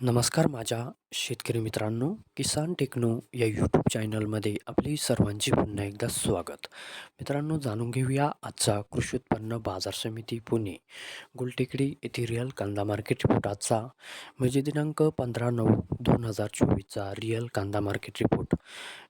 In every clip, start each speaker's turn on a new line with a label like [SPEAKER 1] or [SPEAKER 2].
[SPEAKER 1] नमस्कार माझ्या शेतकरी मित्रांनो किसान टेक्नो या यूट्यूब चॅनलमध्ये आपली सर्वांचे पुन्हा एकदा स्वागत. मित्रांनो जाणून घेऊया आजचा कृषी उत्पन्न बाजार समिती पुणे गुलटेकडी येथे रिअल कांदा मार्केट रिपोर्ट आजचा. म्हणजे दिनांक पंधरा नऊ दोन हजार चोवीसचा रिअल कांदा मार्केट रिपोर्ट.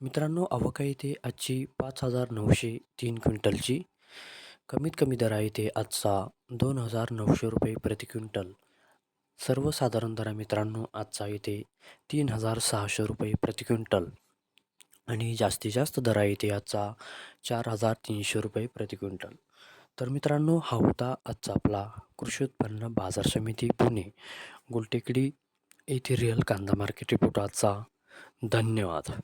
[SPEAKER 1] मित्रांनो अवका आहे इथे आजची पाच हजार नऊशे तीन क्विंटलची. कमीत कमी दर आहे ते आजचा दोन हजार नऊशे रुपये प्रति क्विंटल. सर्वसाधारण दर मित्रांनो आजचा इथे तीन हजार सहाशे रुपये प्रति क्विंटल. आणि जास्तीत जास्त दर आहे ते आजचा चार हजार तीनशे रुपये प्रति क्विंटल. तर मित्रांनो हा होता आजचा आपला कृषी उत्पन्न बाजार समिती पुणे. गुलटेकडी येथे रिअल कांदा मार्केट रिपोर्ट आजचा. धन्यवाद.